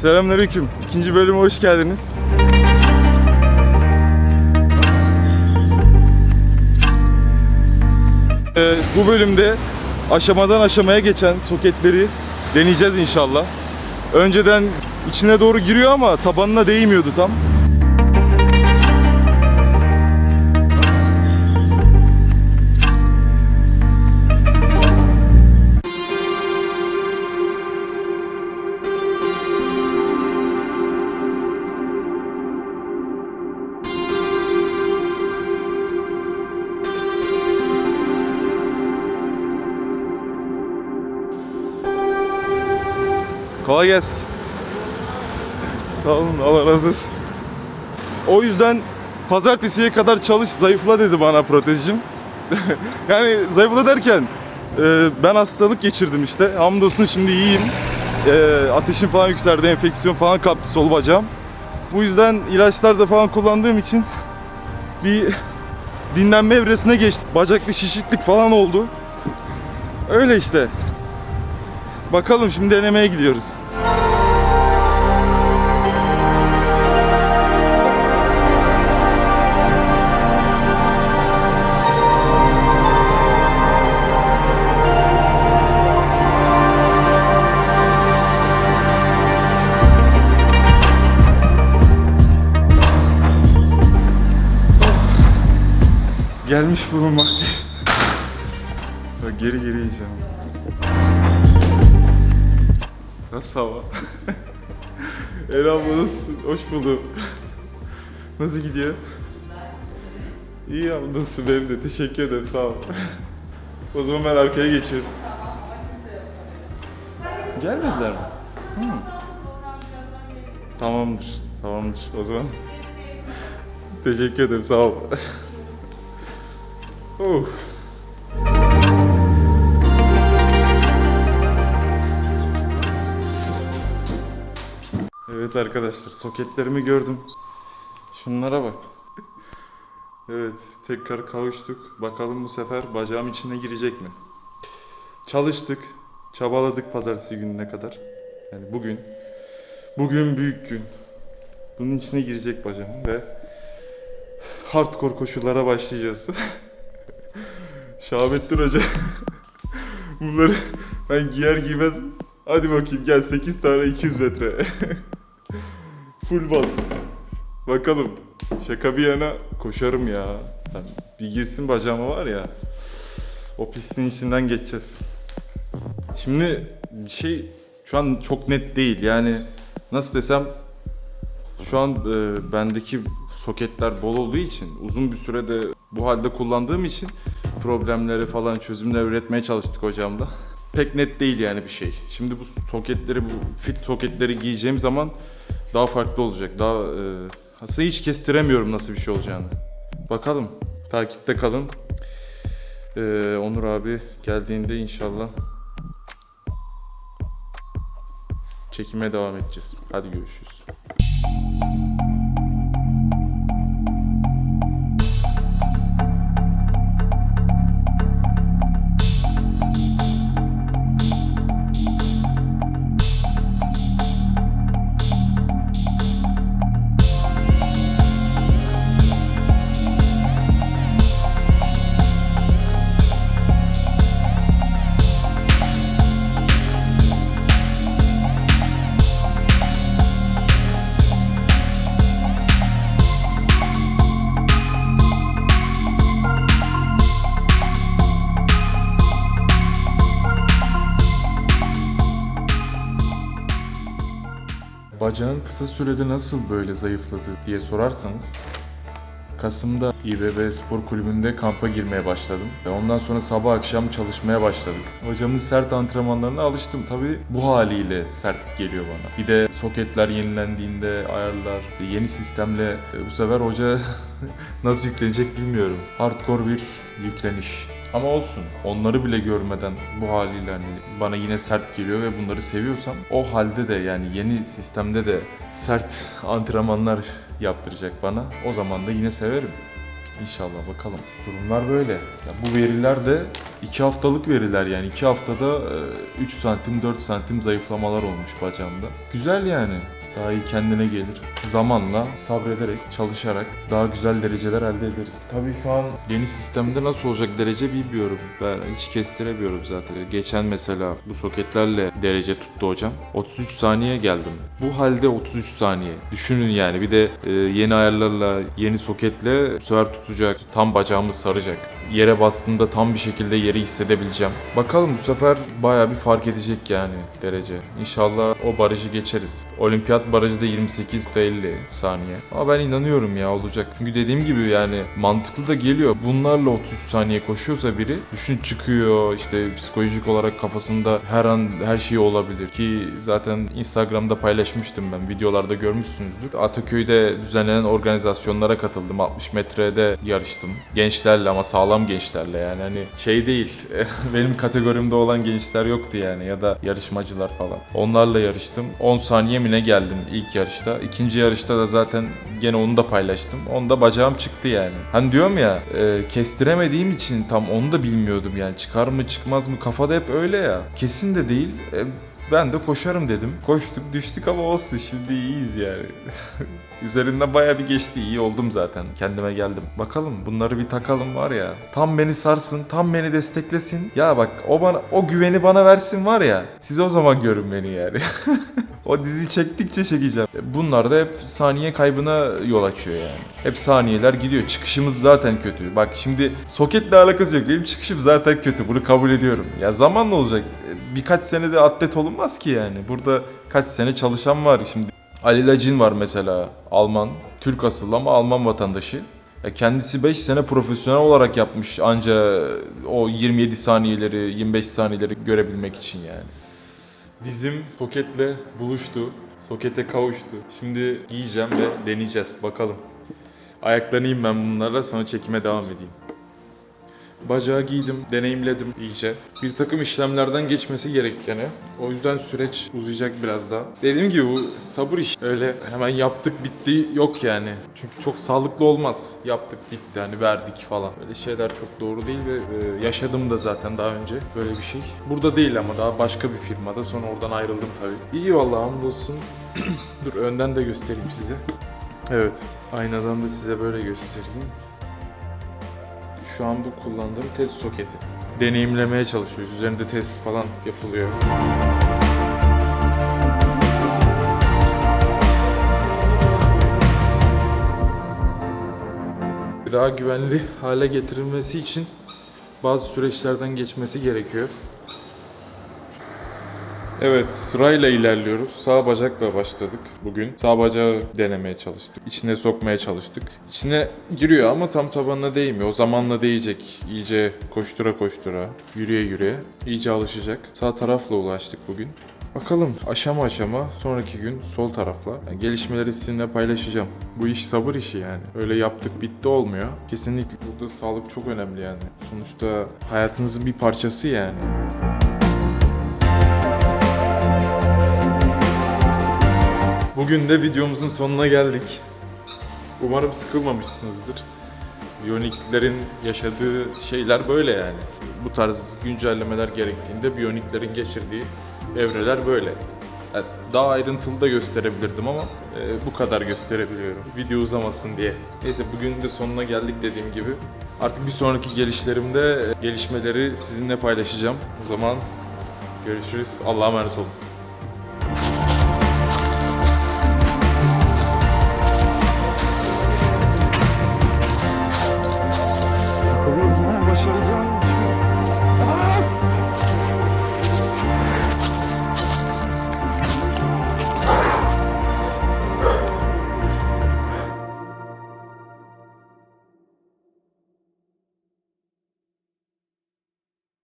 Selamünaleyküm. İkinci bölüme hoş geldiniz. Ee, bu bölümde aşamadan aşamaya geçen soketleri deneyeceğiz inşallah. Önceden içine doğru giriyor ama tabanına değmiyordu tam. Kolay gelsin. Sağ olun Allah razı olsun. O yüzden pazartesiye kadar çalış zayıfla dedi bana protezcim. yani zayıfla derken e, ben hastalık geçirdim işte. Hamdolsun şimdi iyiyim. E, ateşim falan yükseldi, enfeksiyon falan kaptı sol bacağım. Bu yüzden ilaçlar da falan kullandığım için bir dinlenme evresine geçtim. Bacaklı şişiklik falan oldu. Öyle işte. Bakalım şimdi denemeye gidiyoruz. Gelmiş bulunmakta. Geri geri yiyeceğim. Nasıl hava? Ela abla nasılsın? Hoş buldum. Nasıl gidiyor? İyi hamdolsun benim de. Teşekkür ederim. Sağ ol. o zaman ben arkaya geçiyorum. Gelmediler mi? Hı. Tamamdır. Tamamdır. O zaman teşekkür ederim. Sağ ol. oh. Evet arkadaşlar soketlerimi gördüm. Şunlara bak. Evet tekrar kavuştuk. Bakalım bu sefer bacağım içine girecek mi? Çalıştık. Çabaladık pazartesi gününe kadar. Yani bugün. Bugün büyük gün. Bunun içine girecek bacağım ve hardcore koşullara başlayacağız. Şahabettin Hoca bunları ben giyer giymez hadi bakayım gel 8 tane 200 metre. Full bas. Bakalım. Şaka bir yana koşarım ya. Bir girsin bacağıma var ya. O pistin içinden geçeceğiz. Şimdi şey şu an çok net değil. Yani nasıl desem şu an e, bendeki soketler bol olduğu için uzun bir sürede bu halde kullandığım için problemleri falan çözümler üretmeye çalıştık hocamla. Pek net değil yani bir şey. Şimdi bu soketleri, bu fit soketleri giyeceğim zaman daha farklı olacak. Daha e, aslında hiç kestiremiyorum nasıl bir şey olacağını. Bakalım. Takipte kalın. E, Onur abi geldiğinde inşallah çekime devam edeceğiz. Hadi görüşürüz. Bacağın kısa sürede nasıl böyle zayıfladı diye sorarsanız Kasım'da İBB Spor Kulübü'nde kampa girmeye başladım. Ve ondan sonra sabah akşam çalışmaya başladık. Hocamın sert antrenmanlarına alıştım. Tabii bu haliyle sert geliyor bana. Bir de soketler yenilendiğinde ayarlar, işte yeni sistemle e, bu sefer hoca nasıl yüklenecek bilmiyorum. Hardcore bir yükleniş. Ama olsun. Onları bile görmeden bu haliyle hani bana yine sert geliyor ve bunları seviyorsam o halde de yani yeni sistemde de sert antrenmanlar yaptıracak bana. O zaman da yine severim. İnşallah bakalım. Durumlar böyle. Ya bu veriler de 2 haftalık veriler yani 2 haftada 3 santim 4 santim zayıflamalar olmuş bacağımda. Güzel yani. Daha iyi kendine gelir. Zamanla sabrederek, çalışarak daha güzel dereceler elde ederiz. Tabii şu an yeni sistemde nasıl olacak derece bilmiyorum. Ben hiç kestiremiyorum zaten. Geçen mesela bu soketlerle derece tuttu hocam. 33 saniye geldim. Bu halde 33 saniye. Düşünün yani bir de e, yeni ayarlarla, yeni soketle bu sefer tutacak. Tam bacağımı saracak. Yere bastığımda tam bir şekilde yeri hissedebileceğim. Bakalım bu sefer baya bir fark edecek yani derece. İnşallah o barajı geçeriz. Olimpiyat barajı da 28.50 saniye. Ama ben inanıyorum ya olacak. Çünkü dediğim gibi yani mantıklı da geliyor. Bunlarla 33 saniye koşuyorsa biri düşün çıkıyor işte psikolojik olarak kafasında her an her şey olabilir ki zaten Instagram'da paylaşmıştım ben videolarda görmüşsünüzdür. Ataköy'de düzenlenen organizasyonlara katıldım. 60 metrede yarıştım. Gençlerle ama sağlam gençlerle yani hani şey değil. Benim kategorimde olan gençler yoktu yani ya da yarışmacılar falan. Onlarla yarıştım. 10 saniye mi ne geldim ilk yarışta. İkinci yarışta da zaten gene onu da paylaştım. Onda bacağım çıktı yani. Hani diyorum ya e, kestiremediğim için tam onu da bilmiyordum yani çıkar mı çıkmaz mı kafada hep öyle ya. Kesin de değil. E, ben de koşarım dedim. Koştuk düştük ama olsun şimdi iyiyiz yani. Üzerinden baya bir geçti iyi oldum zaten. Kendime geldim. Bakalım bunları bir takalım var ya. Tam beni sarsın, tam beni desteklesin. Ya bak o bana o güveni bana versin var ya. Siz o zaman görün beni yani. o dizi çektikçe çekeceğim. Bunlar da hep saniye kaybına yol açıyor yani. Hep saniyeler gidiyor. Çıkışımız zaten kötü. Bak şimdi soketle alakası yok. Benim çıkışım zaten kötü. Bunu kabul ediyorum. Ya zamanla olacak. Birkaç senede atlet olunmaz ki yani. Burada kaç sene çalışan var şimdi. Ali Lacin var mesela Alman, Türk asıllı ama Alman vatandaşı. Ya kendisi 5 sene profesyonel olarak yapmış anca o 27 saniyeleri, 25 saniyeleri görebilmek için yani. Dizim soketle buluştu. Sokete kavuştu. Şimdi giyeceğim ve deneyeceğiz. Bakalım. Ayaklanayım ben bunlarla sonra çekime devam edeyim. Bacağı giydim, deneyimledim iyice. Bir takım işlemlerden geçmesi gerek gene. O yüzden süreç uzayacak biraz daha. Dediğim gibi bu sabır iş. Öyle hemen yaptık bitti yok yani. Çünkü çok sağlıklı olmaz. Yaptık bitti hani verdik falan. Böyle şeyler çok doğru değil ve e, yaşadım da zaten daha önce böyle bir şey. Burada değil ama daha başka bir firmada. Sonra oradan ayrıldım tabii. İyi vallahi hamdolsun. Dur önden de göstereyim size. Evet, aynadan da size böyle göstereyim. Şu an bu kullandığım test soketi. Deneyimlemeye çalışıyoruz. Üzerinde test falan yapılıyor. Daha güvenli hale getirilmesi için bazı süreçlerden geçmesi gerekiyor. Evet sırayla ilerliyoruz. Sağ bacakla başladık bugün. Sağ bacağı denemeye çalıştık. İçine sokmaya çalıştık. İçine giriyor ama tam tabanına değmiyor. O zamanla değecek. İyice koştura koştura, yürüye yürüye iyice alışacak. Sağ tarafla ulaştık bugün. Bakalım aşama aşama sonraki gün sol tarafla yani gelişmeleri sizinle paylaşacağım. Bu iş sabır işi yani. Öyle yaptık bitti olmuyor. Kesinlikle burada sağlık çok önemli yani. Sonuçta hayatınızın bir parçası yani. Bugün de videomuzun sonuna geldik. Umarım sıkılmamışsınızdır. Biyoniklerin yaşadığı şeyler böyle yani. Bu tarz güncellemeler gerektiğinde biyoniklerin geçirdiği evreler böyle. Yani daha ayrıntılı da gösterebilirdim ama e, bu kadar gösterebiliyorum. Video uzamasın diye. Neyse bugün de sonuna geldik dediğim gibi. Artık bir sonraki gelişlerimde e, gelişmeleri sizinle paylaşacağım. O zaman görüşürüz. Allah'a emanet olun. yaşayacağım.